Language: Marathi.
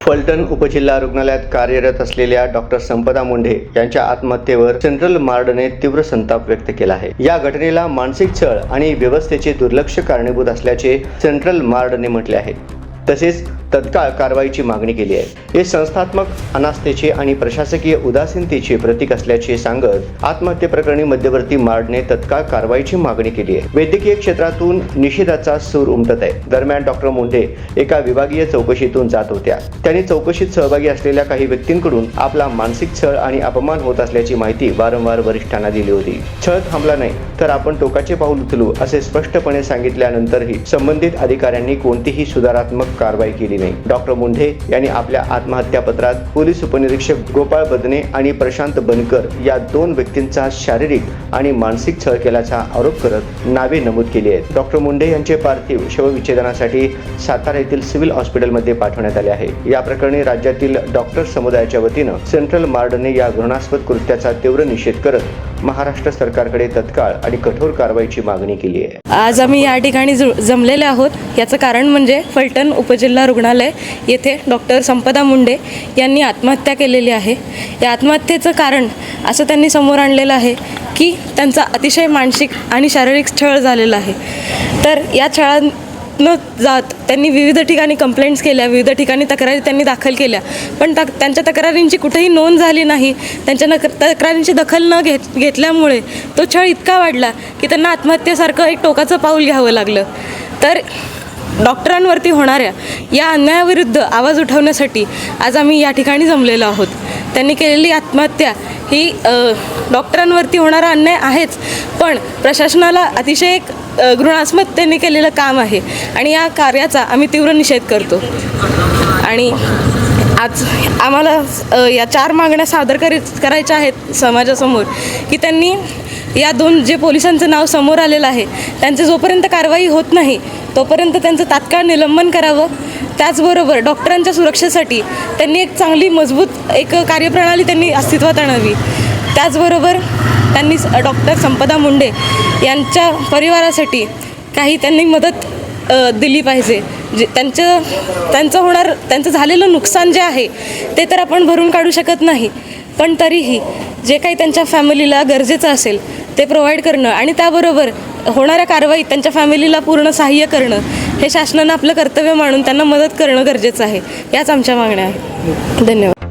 फलटण उपजिल्हा रुग्णालयात कार्यरत असलेल्या डॉक्टर संपदा मुंढे यांच्या आत्महत्येवर सेंट्रल मार्डने तीव्र संताप व्यक्त केला आहे. या घटनेला मानसिक छळ आणि व्यवस्थेचे दुर्लक्ष कारणीभूत असल्याचे सेंट्रल मार्डने म्हटले आहे. तसेच तत्काळ कारवाईची मागणी केली आहे. हे संस्थात्मक अनास्थेचे आणि प्रशासकीय उदासीनतेचे प्रतीक असल्याचे सांगत आत्महत्येप्रकरणी मध्यवर्ती मार्डने तत्काळ कारवाईची मागणी केली आहे. वैद्यकीय क्षेत्रातून निषेधाचा सूर उमटत आहे. दरम्यान डॉक्टर मुंडे एका विभागीय चौकशीतून जात होत्या. त्यांनी चौकशीत सहभागी असलेल्या काही व्यक्तींकडून आपला मानसिक छळ आणि अपमान होत असल्याची माहिती वारंवार वरिष्ठांना दिली होती. छळ थांबला नाही तर आपण टोकाचे पाऊल उचलू असे स्पष्टपणे सांगितल्यानंतरही संबंधित अधिकाऱ्यांनी कोणतीही सुधारात्मक कारवाई केली नाही डॉक्टर मुंढे यांनी आपल्या आत्महत्या पत्रात पोलीस उपनिरीक्षक गोपाळ बदने आणि प्रशांत बनकर या दोन व्यक्तींचा शारीरिक आणि मानसिक छळ केल्याचा आरोप करत नावे नमूद केली आहेत. डॉक्टर मुंढे यांचे पार्थिव शवविच्छेदनासाठी सातारा येथील सिव्हिल हॉस्पिटलमध्ये पाठवण्यात आले आहे. या प्रकरणी राज्यातील डॉक्टर समुदायाच्या वतीनं सेंट्रल मार्डने या घृणास्पद कृत्याचा तीव्र निषेध करत महाराष्ट्र सरकारकडे तत्काळ आणि कठोर कारवाईची मागणी केली आहे. आज आम्ही या ठिकाणी जमलेले आहोत. याचं कारण म्हणजे फलटण उपजिल्हा रुग्णालय येथे डॉक्टर संपदा मुंडे यांनी आत्महत्या केलेली आहे. या आत्महत्येचं कारण असं त्यांनी समोर आणलेलं आहे की त्यांचा अतिशय मानसिक आणि शारीरिक छळ झालेला आहे. तर या छळां न जात त्यांनी विविध ठिकाणी कंप्लेंट्स केल्या विविध ठिकाणी तक्रारी त्यांनी दाखल केल्या. पण तक त्यांच्या तक्रारींची कुठेही नोंद झाली नाही. त्यांच्या नक तक्रारींची दखल न घेत घेतल्यामुळे तो छळ इतका वाढला की त्यांना आत्महत्येसारखं एक टोकाचं पाऊल घ्यावं लागलं. तर डॉक्टरांवरती होणाऱ्या या अन्यायाविरुद्ध आवाज उठवण्यासाठी आज आम्ही या ठिकाणी जमलेलो आहोत. त्यांनी केलेली आत्महत्या ही डॉक्टरांवरती होणारा अन्याय आहेच. पण प्रशासनाला अतिशय एक अ, त्यांनी केलेलं काम आहे आणि या कार्याचा आम्ही तीव्र निषेध करतो. आणि आज आम्हाला या चार मागण्या सादर करी करायच्या आहेत समाजासमोर की त्यांनी या दोन जे पोलिसांचं नाव समोर आलेलं आहे त्यांचे जोपर्यंत कारवाई होत नाही तोपर्यंत त्यांचं तात्काळ निलंबन करावं. त्याचबरोबर डॉक्टरांच्या सुरक्षेसाठी त्यांनी एक चांगली मजबूत एक कार्यप्रणाली त्यांनी अस्तित्वात आणावी. त्याचबरोबर त्यांनी डॉक्टर संपदा मुंडे यांच्या परिवारासाठी काही त्यांनी मदत दिली पाहिजे. जे त्यांचं त्यांचं होणार त्यांचं झालेलं नुकसान जे आहे ते तर आपण भरून काढू शकत नाही. पण तरीही जे काही त्यांच्या फॅमिलीला गरजेचं असेल ते प्रोव्हाइड करणं आणि त्याबरोबर होणाऱ्या कारवाईत त्यांच्या फॅमिलीला पूर्ण सहाय्य करणं हे शासनानं आपलं कर्तव्य मानून त्यांना मदत करणं गरजेचं आहे. याच आमच्या मागण्या आहेत. धन्यवाद.